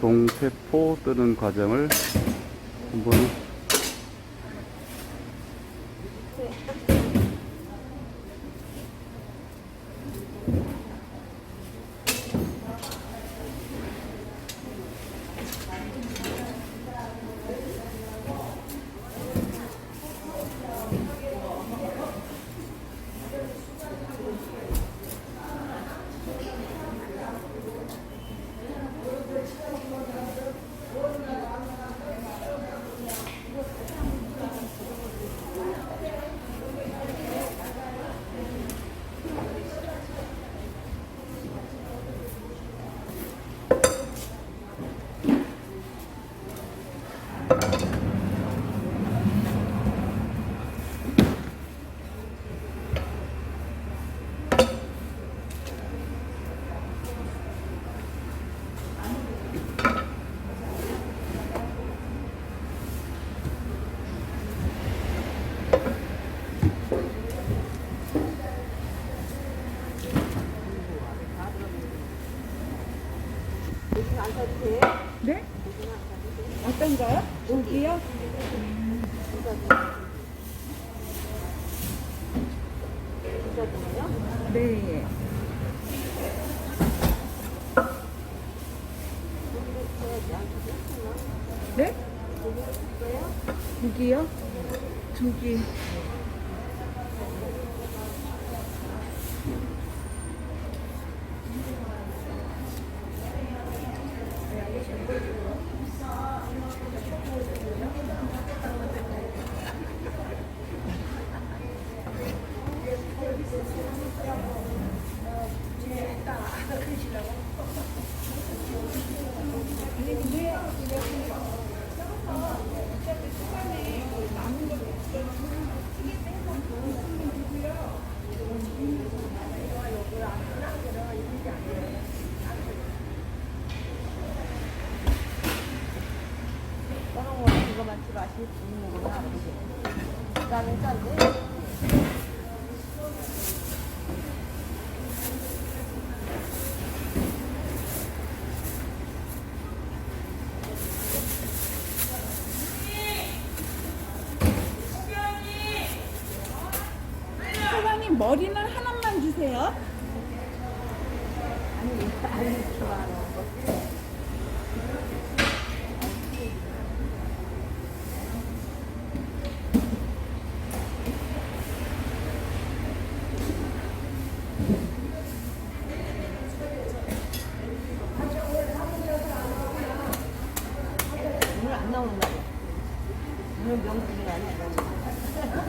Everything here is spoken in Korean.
동세포 뜨는 과정을 한번 네? 어떤 거요? 여기요? 네. 네? 여기요? 저기. 다른 거는 이거만 지 마시고 먹으면 아버지. 그다음에 짠데. 사장님 머리는 하나만 주세요. 아니, 아니, 좋아하는 거. 명품이 아니야.